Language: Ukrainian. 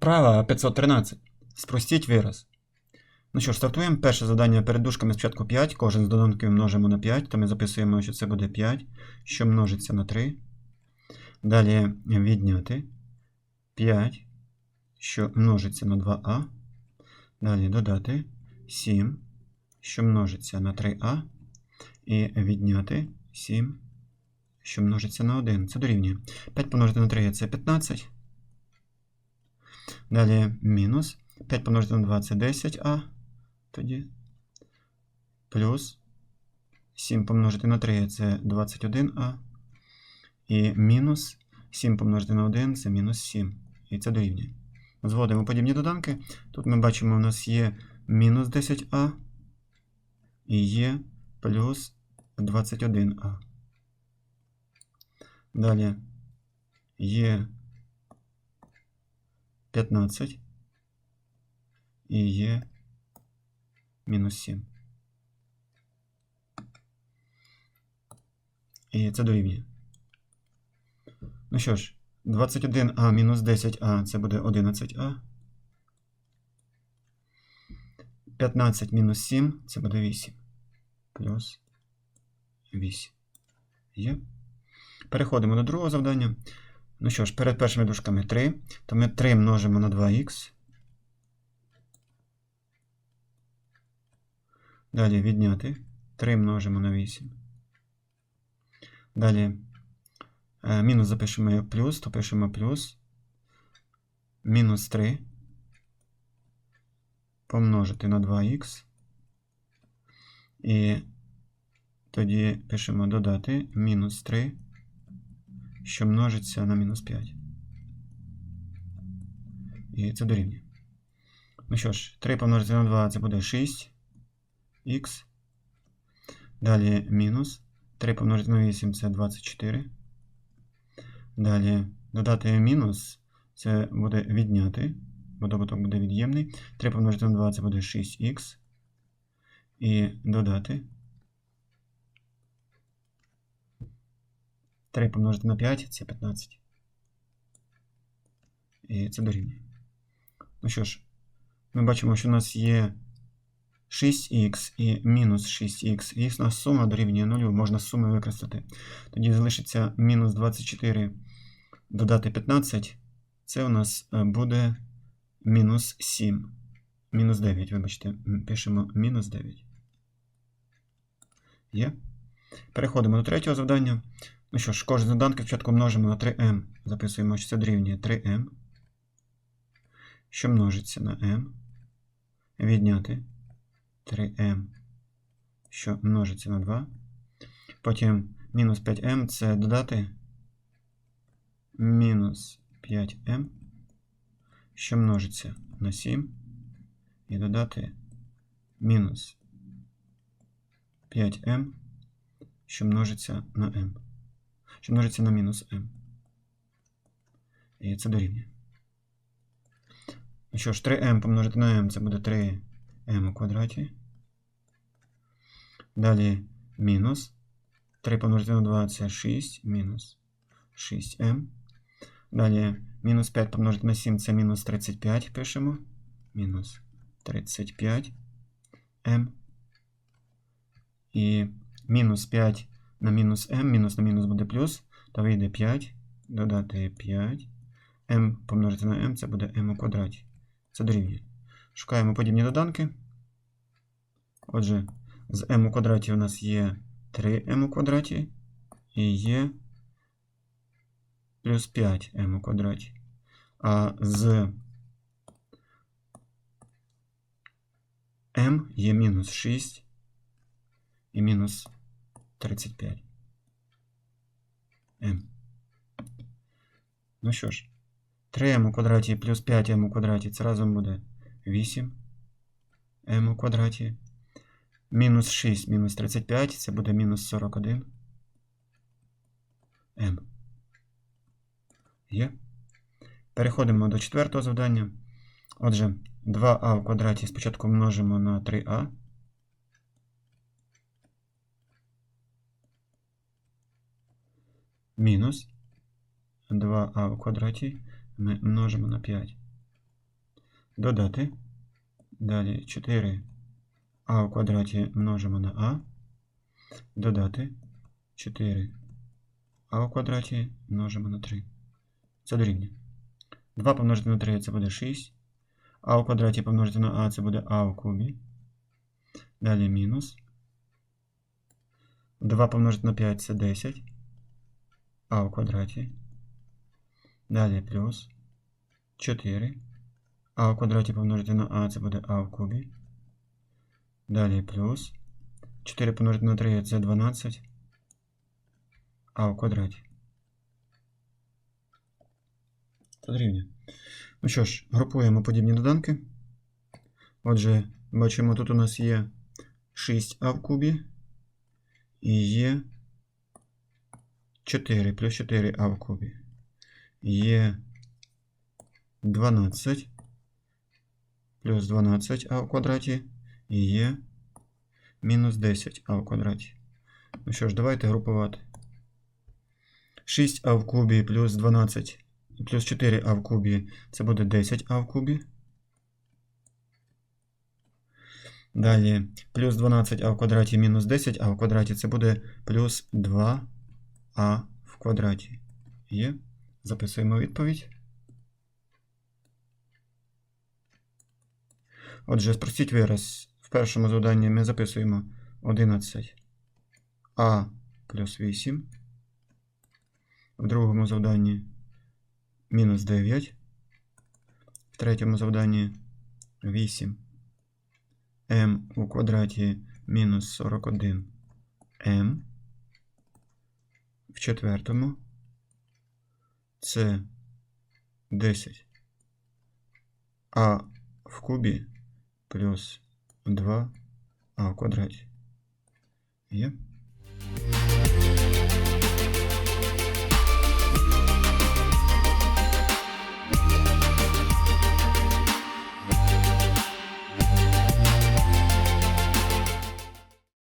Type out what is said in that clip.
Вправа 513. Спростіть вираз. Ну що ж, стартуємо. Перше завдання перед дужками спочатку 5. Кожен з доданків множимо на 5, то ми записуємо, що це буде 5, що множиться на 3. Далі відняти 5, що множиться на 2а. Далі додати 7, що множиться на 3а. І відняти 7, що множиться на 1. Це дорівнює. 5 помножити на 3 це 15. Далі мінус. 5 помножити на 2 це 10а. Тоді. Плюс 7 помножити на 3 це 21а. І мінус 7 помножити на 1 це мінус 7. І це дорівнює. Зводимо подібні доданки. Тут ми бачимо, у нас є мінус 10а і є плюс 21а. Далі є 15 і є мінус 7. І це дорівнює. Ну що ж, 21а мінус 10а це буде 11а. 15 мінус 7 це буде 8. Плюс 8. Є. Переходимо до другого завдання. Ну що ж, перед першими дужками 3, то ми 3 множимо на 2х. Далі відняти. 3 множимо на 8. Далі е, мінус запишемо як плюс, то пишемо плюс. Мінус 3 помножити на 2х. І тоді пишемо додати мінус 3 що множиться на мінус 5. І це дорівнює. Ну що ж, 3 помножити на 2 це буде 6х. Далі мінус. 3 помножити на 8 це 24. Далі додати мінус це буде відняти. Бо добуток буде від'ємний. 3 помножити на 2 це буде 6х. І додати. 3 помножити на 5 це 15. І це дорівнює. Ну що ж, ми бачимо, що у нас є 6х і мінус 6х. І нас сума дорівнює 0, можна суми використати. Тоді залишиться мінус 24 додати 15. Це у нас е, буде мінус 7. Мінус 9, вибачте, пишемо мінус 9. Є. Переходимо до третього завдання. Ну що ж, кожен доданки спочатку множимо на 3m. Записуємо, що це дорівнює 3m. Що множиться на m. Відняти 3m, що множиться на 2. Потім мінус 5m це додати мінус 5m, що множиться на 7. І додати мінус 5m, що множиться на m що множиться на мінус m. І це дорівнює. Ну що ж, 3m помножити на m це буде 3m у квадраті. Далі мінус. 3 помножити на 2 це 6, мінус 6m. Далі мінус 5 помножити на 7 це мінус 35 пишемо. Мінус 35m. І мінус 5 на мінус m, мінус на мінус буде плюс, то вийде 5, додати 5. m помножити на m, це буде m у квадраті. Це дорівнює. Шукаємо подібні доданки. Отже, з m у квадраті у нас є 3m у квадраті і є плюс 5m у квадраті. А з m є мінус 6 і мінус 35. М. Ну що ж, 3m у квадраті плюс 5m у квадраті це разом буде 8 m у квадраті. Мінус 6 мінус 35 це буде мінус 41 m. Є. Переходимо до четвертого завдання. Отже, 2а у квадраті спочатку множимо на 3а. Мінус 2а в квадраті ми множимо на 5. Додати. Далі 4 а у квадраті множимо на а. Додати 4 а у квадраті множимо на 3. Це дорівнює. 2 помножити на 3 це буде 6. А у квадраті помножити на а це буде а у кубі. Далі мінус. 2 помножити на 5 це 10. А у квадраті. Далі плюс 4. А у квадраті помножити на а це буде а в кубі. Далі плюс 4 помножити на 3 це 12. А у квадраті. Це дорівнює. Ну що ж, групуємо подібні доданки. Отже, бачимо, тут у нас є 6а в кубі і є 4 плюс 4а в кубі. Є 12 плюс 12а в квадраті і є мінус 10а в квадраті. Ну що ж, давайте групувати. 6а в кубі плюс 12 плюс 4а в кубі це буде 10а в кубі. Далі плюс 12а в квадраті мінус 10а в квадраті це буде плюс 2а в квадраті. Є. Записуємо відповідь. Отже, спростіть вираз. В першому завданні ми записуємо 11а плюс 8. В другому завданні мінус 9. В третьому завданні 8 m у квадраті мінус 41 m. В четвертому це 10 а в кубі плюс 2 а в квадраті. Є?